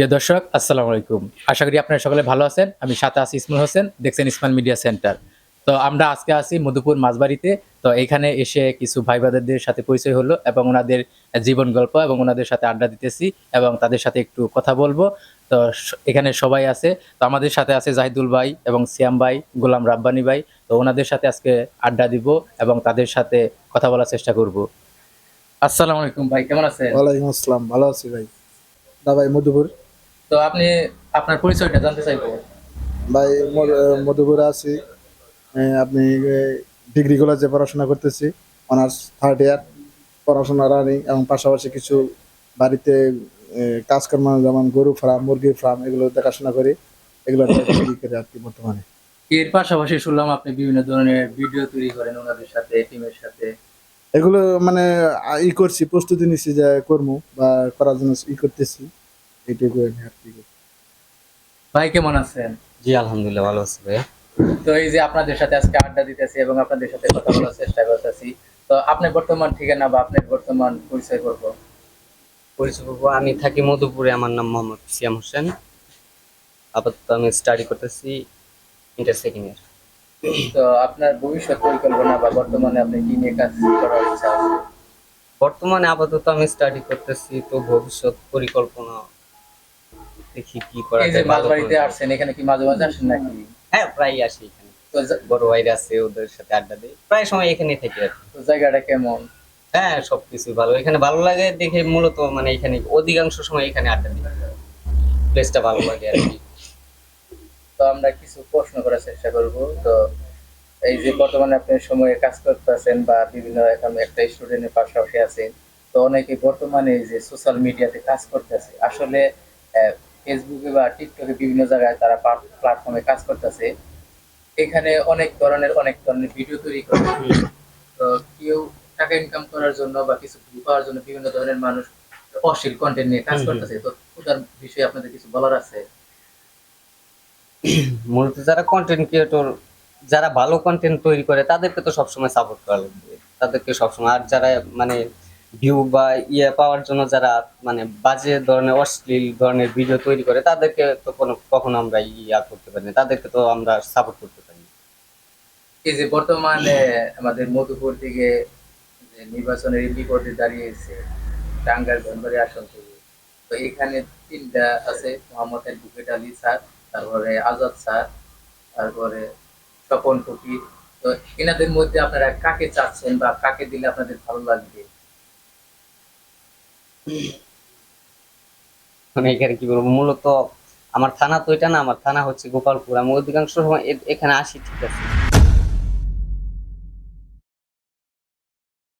প্রিয় দর্শক, আসসালামু আলাইকুম। আশা করি আপনারা সকলে ভালো আছেন। আমি সাথে আছি হোসেন, দেখছেন ইসমাল মিডিয়া সেন্টার। তো আমরা আজকে আছি মধুপুর মাঝবাড়িতে। তো এখানে এসে কিছু ভাই ব্রাদারদের সাথে পরিচয় হলো এবং ওনাদের জীবন গল্প এবং ওনাদের সাথে আড্ডা দিতেছি এবং তাদের সাথে একটু কথা বলব। তো এখানে সবাই আছে। তো আমাদের সাথে আছে জাহিদুল ভাই এবং সিয়াম ভাই, গোলাম রাব্বানি ভাই। তো ওনাদের সাথে আজকে আড্ডা দিব এবং তাদের সাথে কথা বলার চেষ্টা করব। আসসালামু আলাইকুম ভাই, কেমন আছেন? ওয়ালাইকুম আসসালাম, ভালো আছি ভাই। দা ভাই, মধুপুর। তো আপনি আপনার পরিচয়টা জানতে চাইব। ভাই মধুপুরে আছি। আপনি ডিগ্রি কলেজে পড়াশোনা করতেছি। অনার্স থার্ড ইয়ার পড়াশোনা রানিং এবং পাশাপাশি কিছু বাড়িতে কাজকর্ম যেমন গরু ফার্ম মুরগির ফার্ম এগুলো দেখাশোনা করি। এগুলো করি আর কি বর্তমানে। এর পাশাপাশি শুনলাম আপনি বিভিন্ন ধরনের ভিডিও তৈরি করেন ওনাদের সাথে টিমের সাথে। এগুলো মানে ই করছি প্রস্তুতি নিচ্ছি যে কর্ম বা করার জন্য ই করতেছি। এইটুকু আমি আর কি ভাই কেমন আছেন? জি আলহামদুলিল্লাহ ভালো আছি ভাইয়া। তো এই যে আপনাদের সাথে আজকে আড্ডা দিতেছি এবং আপনাদের সাথে কথা বলার চেষ্টা করতেছি তো আপনার বর্তমান ঠিকানা বা আপনার বর্তমান পরিচয় করব পরিচয় করব আমি থাকি মধুপুরে আমার নাম মোহাম্মদ সিয়াম হোসেন। আপাতত আমি স্টাডি করতেছি ইন্টার সেকেন্ড ইয়ার তো আপনার ভবিষ্যৎ পরিকল্পনা বা বর্তমানে আপনি কি নিয়ে কাজ করার ইচ্ছা আছে? বর্তমানে আপাতত আমি স্টাডি করতেছি তো ভবিষ্যৎ পরিকল্পনা দেখি কি করা যায় করে। আসছেন এখানে কি মাঝে মাঝে আসেন নাকি? হ্যাঁ প্রায় আসি এখানে। তো বড় ভাইরা আছে ওদের সাথে আড্ডা দিই। প্রায় সময় এখানেই থাকি আর তো জায়গাটা কেমন? হ্যাঁ সবকিছু ভালো। এখানে ভালো লাগে দেখে মূলত মানে এখানে অধিকাংশ সময় এখানে আড্ডা দিই। প্লেসটা ভালো লাগে আর কি। তো আমরা কিছু প্রশ্ন করার চেষ্টা করব। তো এই যে বর্তমানে আপনি সময়ে কাজ করতেছেন বা বিভিন্ন এখন একটা স্টুডেন্টের পাশাপাশি আছেন তো অনেকে বর্তমানে এই যে সোশ্যাল মিডিয়াতে কাজ করতেছে। আসলে ফেসবুকে বা টিকটকে বিভিন্ন জায়গায় তারা প্ল্যাটফর্মে কাজ করতেছে। এখানে অনেক ধরনের অনেক ধরনের ভিডিও তৈরি করে। তো কেউ টাকা ইনকাম করার জন্য বা কিছু পাওয়ার জন্য বিভিন্ন ধরনের মানুষ অশ্লীল কন্টেন্ট নিয়ে কাজ। করতেছে। তো ওটার বিষয়ে আপনাদের কিছু বলার আছে? মূলত যারা কন্টেন্ট ক্রিয়েটর যারা ভালো কন্টেন্ট তৈরি করে তাদেরকে তো সবসময় সাপোর্ট করা লাগবে। তাদেরকে সবসময় আর যারা মানে ভিউ বা ইয়ে পাওয়ার জন্য যারা মানে বাজে ধরনের, অশ্লীল ধরনের ভিডিও তৈরি করে, তাদেরকে তো কোনো, কখনো আমরা ইয়া করতে পারি না। তাদেরকে তো আমরা সাপোর্ট করতে পারি এই যে বর্তমানে আমাদের মধুপুর থেকে নির্বাচনের এমপি পদে দাঁড়িয়েছে টাঙ্গার ধনবাড়ি আসন থেকে, তো এখানে তিনটা আছে, মোহাম্মদ বুকেট আলী স্যার, তারপরে আজাদ স্যার, তারপরে স্বপন ফকির। তো এনাদের মধ্যে আপনারা কাকে চাচ্ছেন বা কাকে দিলে আপনাদের ভালো লাগবে? মানে এখানে কি বলব? মূলত আমার থানা তো এটা না, আমার থানা হচ্ছে গোপালপুর। আমি অধিকাংশ সময় এখানে আসি, ঠিক আছে?